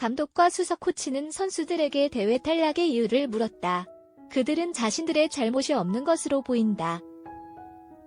감독과 수석 코치는 선수들에게 대회 탈락의 이유를 물었다. 그들은 자신들의 잘못이 없는 것으로 보인다.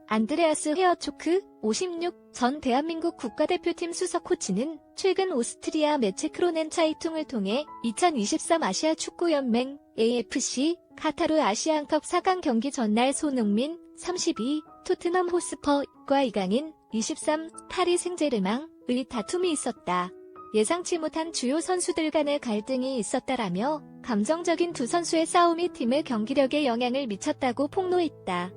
안드레아스 헤어초크 56 전 대한민국 국가대표팀 수석 코치는 최근 오스트리아 매체 크로넨 차이퉁을 통해 2023 아시아 축구연맹 AFC 카타르 아시안컵 4강 경기 전날 손흥민 32 토트넘 호스퍼과 이강인 23 파리 생제르맹의 다툼이 있었다. 예상치 못한 주요 선수들 간의 갈등이 있었다라며 감정적인 두 선수의 싸움이 팀의 경기력에 영향을 미쳤다고 폭로했다.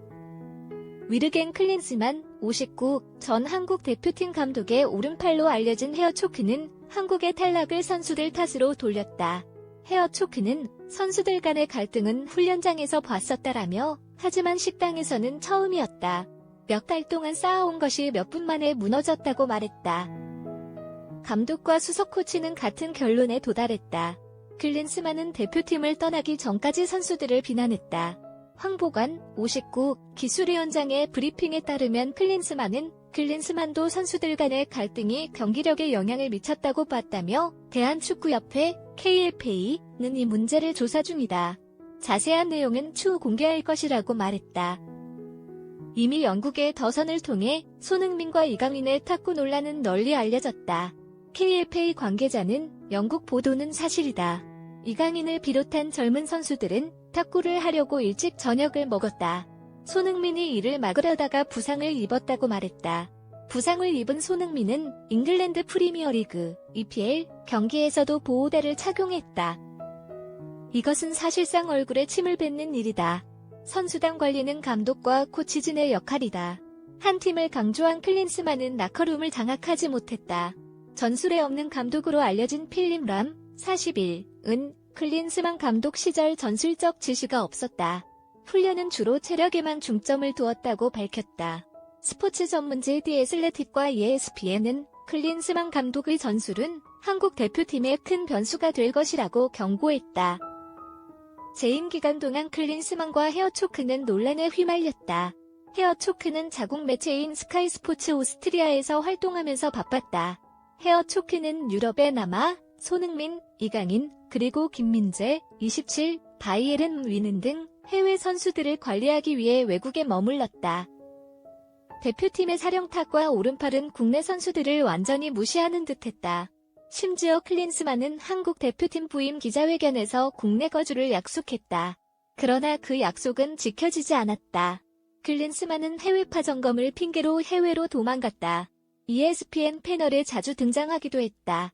위르겐 클린스만 59 전 한국 대표팀 감독의 오른팔로 알려진 헤어 초크는 한국의 탈락을 선수들 탓으로 돌렸다. 헤어 초크는 선수들 간의 갈등은 훈련장에서 봤었다라며 하지만 식당에서는 처음이었다. 몇 달 동안 쌓아온 것이 몇 분 만에 무너졌다고 말했다. 감독과 수석 코치는 같은 결론에 도달했다. 클린스만은 대표팀을 떠나기 전까지 선수들을 비난했다. 황보관 59 기술위원장의 브리핑에 따르면 클린스만은 클린스만도 선수들 간의 갈등이 경기력에 영향을 미쳤다고 봤다며 대한축구협회 KLP는 이 문제를 조사 중이다. 자세한 내용은 추후 공개할 것이라고 말했다. 이미 영국의 더선을 통해 손흥민과 이강인의 탁구 논란은 널리 알려졌다. KLPA 관계자는 영국 보도는 사실이다. 이강인을 비롯한 젊은 선수들은 탁구를 하려고 일찍 저녁을 먹었다. 손흥민이 이를 막으려다가 부상을 입었다고 말했다. 부상을 입은 손흥민은 잉글랜드 프리미어리그 EPL 경기에서도 보호대를 착용했다. 이것은 사실상 얼굴에 침을 뱉는 일이다. 선수단 관리는 감독과 코치진의 역할이다. 한 팀을 강조한 클린스만은 나커룸을 장악하지 못했다. 전술에 없는 감독으로 알려진 필립 람 41은 클린스만 감독 시절 전술적 지시가 없었다. 훈련은 주로 체력에만 중점을 두었다고 밝혔다. 스포츠 전문지 디 애슬레틱과 ESPN은 클린스만 감독의 전술은 한국 대표팀의 큰 변수가 될 것이라고 경고했다. 재임 기간 동안 클린스만과 헤어초크는 논란에 휘말렸다. 헤어초크는 자국 매체인 스카이 스포츠 오스트리아에서 활동하면서 바빴다. 헤어초크는 유럽에 남아 손흥민, 이강인, 그리고 김민재, 27, 바이에른 위는 등 해외 선수들을 관리하기 위해 외국에 머물렀다. 대표팀의 사령탑과 오른팔은 국내 선수들을 완전히 무시하는 듯했다. 심지어 클린스만은 한국 대표팀 부임 기자회견에서 국내 거주를 약속했다. 그러나 그 약속은 지켜지지 않았다. 클린스만은 해외파 점검을 핑계로 해외로 도망갔다. ESPN 패널에 자주 등장하기도 했다.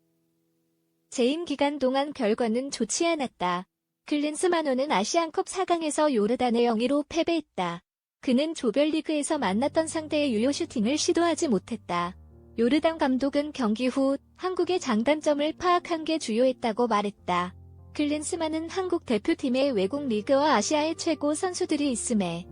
재임 기간 동안 결과는 좋지 않았다. 클린스만호는 아시안컵 4강에서 요르단의 0-2로 패배했다. 그는 조별리그에서 만났던 상대의 유효 슈팅을 시도하지 못했다. 요르단 감독은 경기 후 한국의 장단점을 파악한 게 주요했다고 말했다. 클린스만은 한국 대표팀의 외국 리그와 아시아의 최고 선수들이 있음에